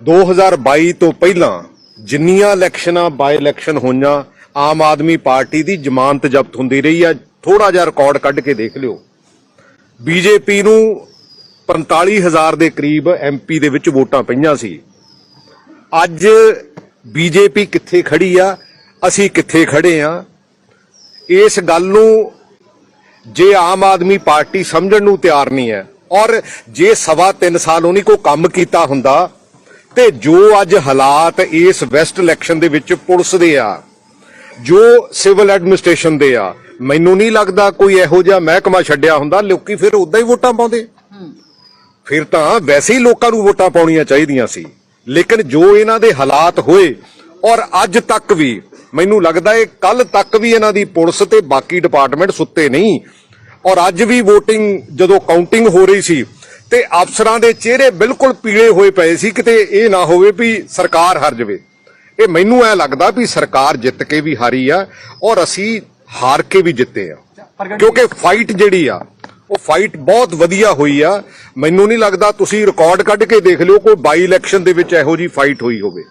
2022 ਤੋਂ ਪਹਿਲਾਂ ਜਿੰਨੀਆਂ ਇਲੈਕਸ਼ਨਾਂ ਬਾਈ ਇਲੈਕਸ਼ਨ ਹੋਈਆਂ, ਆਮ ਆਦਮੀ ਪਾਰਟੀ ਦੀ ਜ਼ਮਾਨਤ ਜ਼ਬਤ ਹੁੰਦੀ ਰਹੀ ਆ ਥੋੜਾ ਜਿਹਾ ਰਿਕਾਰਡ ਕੱਢ ਕੇ ਦੇਖ ਲਿਓ। ਬੀਜੇਪੀ ਨੂੰ 45000 ਦੇ ਕਰੀਬ ਐਮਪੀ ਦੇ ਵਿੱਚ ਵੋਟਾਂ ਪਈਆਂ ਸੀ। ਅੱਜ ਬੀਜੇਪੀ ਕਿੱਥੇ ਖੜੀ ਆ? ਅਸੀਂ ਕਿੱਥੇ ਖੜੇ ਆ? ਇਸ ਗੱਲ ਨੂੰ ਜੇ ਆਮ ਆਦਮੀ ਪਾਰਟੀ ਸਮਝਣ ਨੂੰ ਤਿਆਰ ਨਹੀਂ ਹੈ, ਔਰ ਜੇ ਸਵਾ 3 ਸਾਲ ਉਹਨੇ ਕੋ ਕੰਮ ਕੀਤਾ ਹੁੰਦਾ ਤੇ ਜੋ ਅੱਜ ਹਾਲਾਤ ਇਸ ਵੈਸਟ ਇਲੈਕਸ਼ਨ ਦੇ ਵਿੱਚ ਪੁਲਿਸ ਦੇ ਆ, ਜੋ ਸਿਵਲ ਐਡਮਿਨਿਸਟ੍ਰੇਸ਼ਨ ਦੇ ਆ, ਮੈਨੂੰ ਨਹੀਂ ਲੱਗਦਾ ਕੋਈ ਇਹੋ ਜਿਹਾ ਮਹਿਕਮਾ ਛੱਡਿਆ ਹੁੰਦਾ, ਲੋਕੀ ਫਿਰ ਉਦਾਂ ਹੀ ਵੋਟਾਂ ਪਾਉਂਦੇ। ਫਿਰ ਤਾਂ ਵੈਸੇ ਹੀ ਲੋਕਾਂ ਨੂੰ ਵੋਟਾਂ ਪਾਉਣੀਆਂ ਚਾਹੀਦੀਆਂ ਸੀ, ਲੇਕਿਨ ਜੋ ਇਹਨਾਂ ਦੇ ਹਾਲਾਤ ਹੋਏ, ਔਰ ਅੱਜ ਤੱਕ ਵੀ, ਮੈਨੂੰ ਲੱਗਦਾ ਹੈ ਕੱਲ ਤੱਕ ਵੀ ਇਹਨਾਂ ਦੀ ਪੁਲਿਸ ਤੇ ਬਾਕੀ ਡਿਪਾਰਟਮੈਂਟ ਸੁੱਤੇ ਨਹੀਂ, ਔਰ ਅੱਜ ਵੀ VOTING ਜਦੋਂ ਕਾਊਂਟਿੰਗ ਹੋ ਰਹੀ ਸੀ ਤੇ ਅਫਸਰਾਂ ਦੇ ਚਿਹਰੇ ਬਿਲਕੁਲ ਪੀਲੇ ਹੋਏ ਪਏ ਸੀ ਕਿਤੇ ਇਹ ਨਾ ਹੋਵੇ ਵੀ ਸਰਕਾਰ ਹਾਰ ਜਾਵੇ। ਇਹ ਮੈਨੂੰ ਐ ਲੱਗਦਾ ਵੀ ਸਰਕਾਰ ਜਿੱਤ ਕੇ ਵੀ ਹਾਰੀ ਆ ਔਰ ਅਸੀਂ ਹਾਰ ਕੇ ਵੀ ਜਿੱਤੇ ਆ। ਕਿਉਂਕਿ ਫਾਈਟ ਜਿਹੜੀ ਆ ਉਹ ਫਾਈਟ ਬਹੁਤ ਵਧੀਆ ਹੋਈ ਆ। ਮੈਨੂੰ ਨਹੀਂ ਲੱਗਦਾ ਤੁਸੀਂ ਰਿਕਾਰਡ ਕੱਢ ਕੇ ਦੇਖ ਲਿਓ ਕੋਈ ਬਾਈ ਇਲੈਕਸ਼ਨ ਦੇ ਵਿੱਚ ਇਹੋ ਜੀ ਫਾਈਟ ਹੋਈ ਹੋਵੇ।